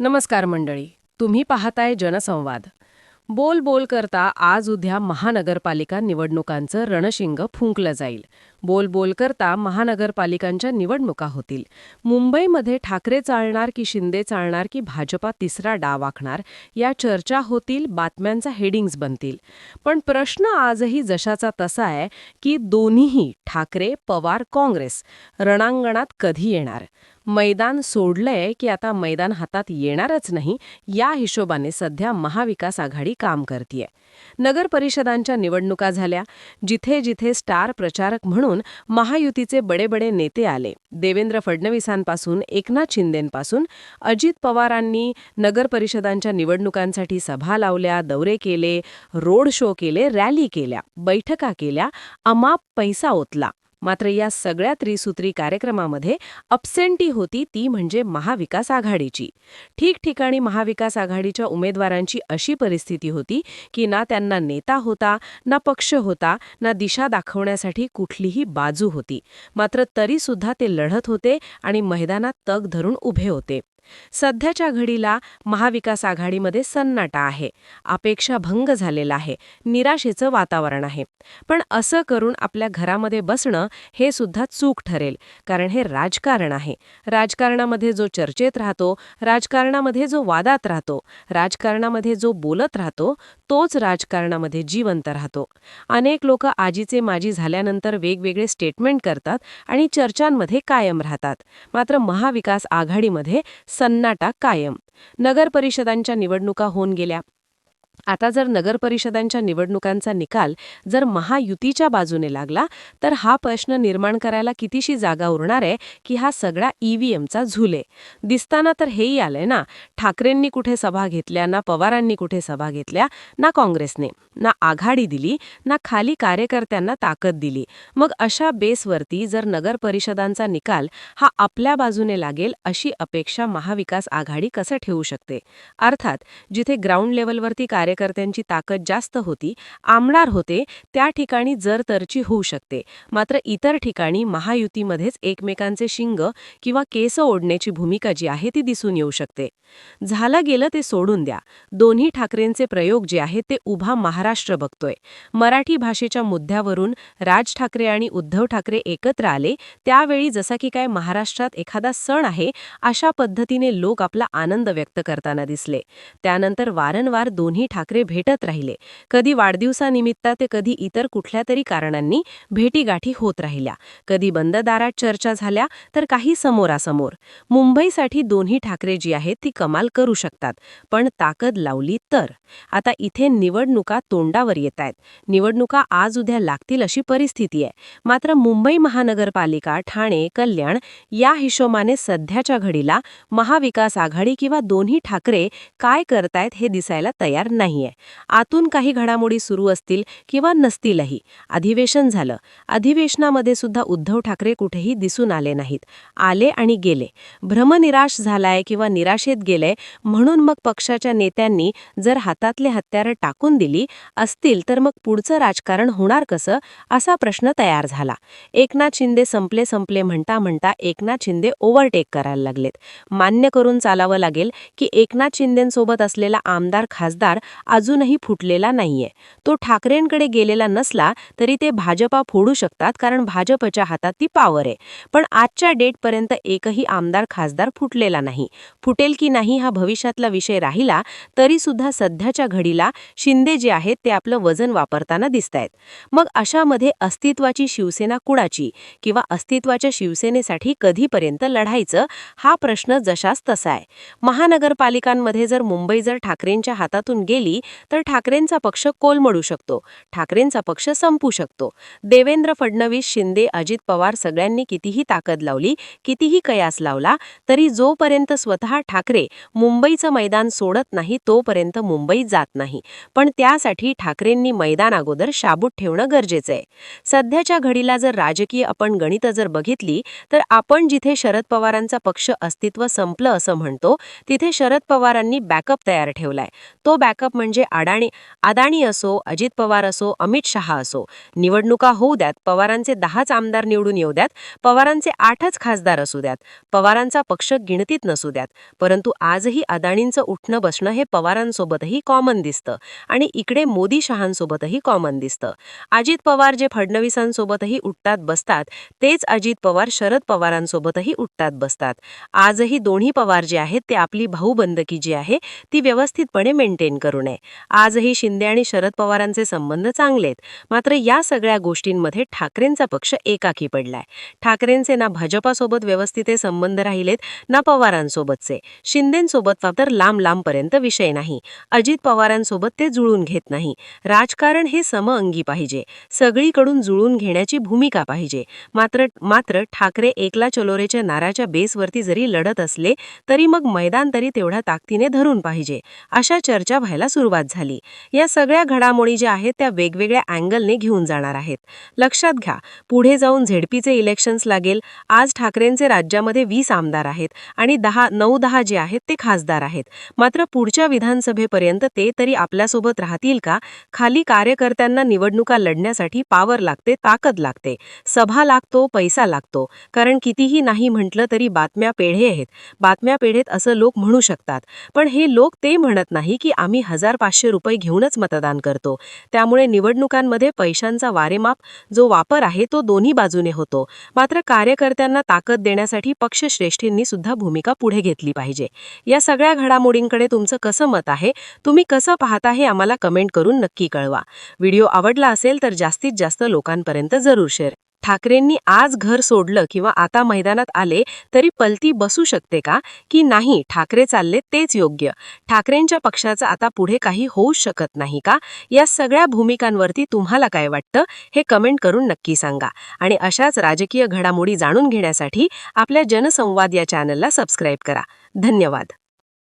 नमस्कार मंडळी तुम्ही पाहताय जनसंवाद. बोल बोल करता आज उद्या महानगरपालिका निवडणुकांचं रणशिंग फुंकलं जाईल. बोल बोल करता महानगरपालिकांच्या निवडणुका होतील. मुंबईमध्ये ठाकरे चालणार की शिंदे चालणार की भाजपा तिसरा डाव आखणार या चर्चा होतील बातम्यांचा हेडिंग्ज बनतील. पण प्रश्न आजही जशाचा तसा आहे की दोन्हीही ठाकरे पवार काँग्रेस रणांगणात कधी येणार? मैदान सोडलंय की आता मैदान हातात येणारच नाही या हिशोबाने सध्या महाविकास आघाडी काम करतीये. नगर परिषदांच्या निवडणुका झाल्या. जिथे जिथे स्टार प्रचारक म्हणून महायुतीचे बडे बडे नेते आले. देवेंद्र फडणवीसांपासून एकनाथ शिंदेपासून अजित पवारांनी नगर परिषदांच्या निवडणुकांसाठी सभा लावल्या दौरे केले रोड शो केले रॅली केल्या बैठका केल्या अमाप पैसा ओतला. मात्र या सगळ्या त्रिसूत्री कार्यक्रमामध्ये अपसेंटी होती ती म्हणजे महाविकास आघाडीची. ठिकठिकाणी महाविकास आघाडीच्या उमेदवारांची अशी परिस्थिती होती की ना त्यांना नेता होता ना पक्ष होता ना दिशा दाखवण्यासाठी कुठलीही बाजू होती. मात्र तरीसुद्धा ते लढत होते आणि मैदानात तग धरून उभे होते. सध्याच्या घडीला महाविकास आघाडीमध्ये सन्नाटा आहे. अपेक्षा भंग झालेला आहे. निराशेचं वातावरण आहे. पण असं करून आपल्या घरामध्ये बसणं हे सुद्धा चूक ठरेल. कारण हे राजकारण आहे. राजकारणामध्ये जो चर्चेत राहतो राजकारणामध्ये जो वादात राहतो राजकारणामध्ये जो बोलत राहतो तोच राजकारणामध्ये जिवंत राहतो. अनेक लोक आजीचे माजी झाल्यानंतर वेगवेगळे स्टेटमेंट करतात आणि चर्चांमध्ये कायम राहतात. मात्र महाविकास आघाडीमध्ये सन्नाटा कायम. नगर परिषदांच्या निवडणुका होऊन गेल्या. आता जर नगरपरिषदांच्या निवडणुकांचा निकाल जर महायुतीच्या बाजूने लागला तर हा प्रश्न निर्माण करायला कितीशी जागा उरणार आहे की हा सगळा ईव्हीएमचा झुले. दिसताना तर हेही आलंय ना ठाकरेंनी कुठे सभा घेतल्या ना पवारांनी कुठे सभा घेतल्या ना काँग्रेसने. ना आघाडी दिली ना खाली कार्यकर्त्यांना ताकद दिली. मग अशा बेसवरती जर नगर परिषदांचा निकाल हा आपल्या बाजूने लागेल अशी अपेक्षा महाविकास आघाडी कसं ठेवू शकते? अर्थात जिथे ग्राउंड लेवलवरती कार्यकर्त्यांची ताकद जास्त होती आमदार होते त्या ठिकाणी जरतरची होऊ शकते. मात्र इतर ठिकाणी महायुतीमध्येच एकमेकांचे शिंग किंवा केस ओढण्याची भूमिका जी आहे ती दिसून येऊ शकते. झालं गेलं ते सोडून द्या. दोन्ही ठाकरेंचे प्रयोग जे आहेत ते उभा महाराष्ट्र बघतोय. मराठी भाषेच्या मुद्द्यावरून राज ठाकरे आणि उद्धव ठाकरे एकत्र आले त्यावेळी जसा की काय महाराष्ट्रात एखादा सण आहे अशा पद्धतीने लोक आपला आनंद व्यक्त करताना दिसले. त्यानंतर वारंवार दोन्ही ठाकरे भेटत राहिले. कधी वाढदिवसानिमित्त ते कधी इतर कुठल्या तरी कारणांनी भेटीगाठी होत राहिल्या. कधी बंद दारात चर्चा झाल्या तर काही समोरासमोर. मुंबईसाठी दोन्ही ठाकरे जी आहेत ती कमाल करू शकतात. पण ताकद लावली तर. आता इथे निवडणुका तोंडावर येत आहेत. निवडणुका आज उद्या लागतील अशी परिस्थिती आहे. मात्र मुंबई महानगरपालिका ठाणे कल्याण या हिशोबाने सध्याच्या घडीला महाविकास आघाडी किंवा दोन्ही ठाकरे काय करतायत हे दिसायला तयार नाही नाहीये. आतून काही घडामोडी सुरू असतील किंवा नसतीलही. अधिवेशन झालं. अधिवेशनामध्ये सुद्धा उद्धव ठाकरे कुठेही दिसून आले नाहीत. आले आणि गेले. भ्रमनिराश झालाय किंवा निराशेत गेले म्हणून मग पक्षाच्या नेत्यांनी जर हातातले हत्यारं टाकून दिली असतील तर मग पुढचं राजकारण होणार कसं? असा प्रश्न तयार झाला. एकनाथ शिंदे संपले संपले म्हणता म्हणता एकनाथ शिंदे ओव्हरटेक करायला लागलेत. मान्य करून चालावं लागेल की एकनाथ शिंदेंसोबत असलेला आमदार खासदार अजूनही फुटलेला नाहीये. तो ठाकरेंकडे गेलेला नसला तरी ते भाजपा फोडू शकतात कारण भाजपच्या हातात ती पावर आहे. पण आजच्या डेटपर्यंत एकही आमदार खासदार फुटलेला नाही. फुटेल की नाही हा भविष्यातला विषय राहिला तरी सुद्धा सध्याच्या घडीला शिंदे जे आहेत ते आपलं वजन वापरताना दिसतायत. मग अशामध्ये अस्तित्वाची शिवसेना कुणाची किंवा अस्तित्वाच्या शिवसेनेसाठी कधीपर्यंत लढायचं हा प्रश्न जशास तसा आहे. महानगरपालिकांमध्ये जर मुंबई जर ठाकरेंच्या हातातून गेली तर ठाकरेंचा पक्ष कोलमडू शकतो. ठाकरेंचा पक्ष संपू शकतो. देवेंद्र फडणवीस शिंदे अजित पवार सगळ्यांनी कितीही ताकद लावली कितीही कयास लावला तरी जोपर्यंत स्वतः ठाकरे मुंबईचं मैदान सोडत नाही तोपर्यंत मुंबई जात नाही. पण त्यासाठी ठाकरेंनी मैदान अगोदर शाबूत ठेवणं गरजेचं आहे. सध्याच्या घडीला जर राजकीय आपण गणितं जर बघितली तर आपण जिथे शरद पवारांचा पक्ष अस्तित्व संपलं असं म्हणतो तिथे शरद पवारांनी बॅकअप तयार ठेवलाय. तो बॅकअप बॅकअप म्हणजे अडाणी अदाणी असो अजित पवार असो अमित शहा असो. निवडणुका होऊ द्यात पवारांचे दहाच आमदार निवडून येऊ द्यात पवारांचे आठच खासदार असू द्यात. पवारांचा पक्ष गिणतीत नसू द्यात परंतु आजही अदाणींचं उठणं बसणं हे पवारांसोबतही कॉमन दिसतं आणि इकडे मोदी शहांसोबतही कॉमन दिसतं. अजित पवार जे फडणवीसांसोबतही उठतात बसतात तेच अजित पवार शरद पवारांसोबतही उठतात बसतात. आजही दोन्ही पवार जे आहेत ते आपली भाऊबंदकी जी आहे ती व्यवस्थितपणे मेंटेन करू नये आजही शिंदे आणि शरद पवारांचे संबंध चांगलेत. मात्र या सगळ्या गोष्टींमध्ये ठाकरेंचा पक्ष एकाकी पडलाय. ठाकरेंचे ना भाजपासोबत व्यवस्थित संबंध राहिलेत ना पवारांसोबतचे. शिंदेसोबत तर लांब लांबपर्यंत विषय नाही. अजित पवारांसोबत ते जुळून घेत नाही. राजकारण हे समअंगी पाहिजे. सगळीकडून जुळून घेण्याची भूमिका पाहिजे. मात्र मात्र ठाकरे एकला चलोरेच्या नाराच्या बेसवरती जरी लढत असले तरी मग मैदान तरी तेवढ्या ताकदीने धरून पाहिजे. अशा चर्चा व्हायला सुरुवात झाली. या सगळ्या घडामोडी ज्या आहेत त्या वेगवेगळ्या अँगलने घेऊन जाणार आहेत. लक्षात घ्या पुढे जाऊन झेडपीचे इलेक्शन्स लागेल. आज ठाकरेंचे राज्यामध्ये वीस आमदार आहेत आणि दहा नऊ दहा जे आहेत ते खासदार आहेत. मात्र पुढच्या विधानसभेपर्यंत ते तरी आपल्यासोबत राहतील का? खाली कार्यकर्त्यांना निवडणुका लढण्यासाठी पावर लागते ताकद लागते. सभा लागतो पैसा लागतो. कारण कितीही नाही म्हटलं तरी बातम्या पेढे आहेत. बातम्या पेढेत असं लोक म्हणू शकतात. पण हे लोक ते म्हणत नाही की आम्ही हजार पाचशे रुपये घेऊनच मतदान करतो. त्यामुळे निवडणुकांमध्ये पैशांचा वारेमाप जो वापर आहे तो दोन्ही बाजूने होतो. मात्र कार्यकर्त्यांना ताकद देण्यासाठी पक्षश्रेष्ठींनी सुद्धा भूमिका पुढे घेतली पाहिजे. या सगळ्या घडामोडींकडे तुमचं कसं मत आहे? तुम्ही कसं पाहता हे आम्हाला कमेंट करून नक्की कळवा. व्हिडिओ आवडला असेल तर जास्तीत जास्त लोकांपर्यंत जरूर शेअर ठाकरेंनी आज घर सोडलं किंवा आता मैदानात आले तरी पलती बसू शकते का? की नाही ठाकरे चालले तेच योग्य. ठाकरेंच्या पक्षाचं आता पुढे काही होऊ शकत नाही का? या सगळ्या भूमिकांवरती तुम्हाला काय वाटतं? हे कमेंट करून नक्की सांगा. आणि अशाच राजकीय घडामोडी जाणून घेण्यासाठी आपल्या जनसंवाद या चॅनलला सबस्क्राईब करा. धन्यवाद.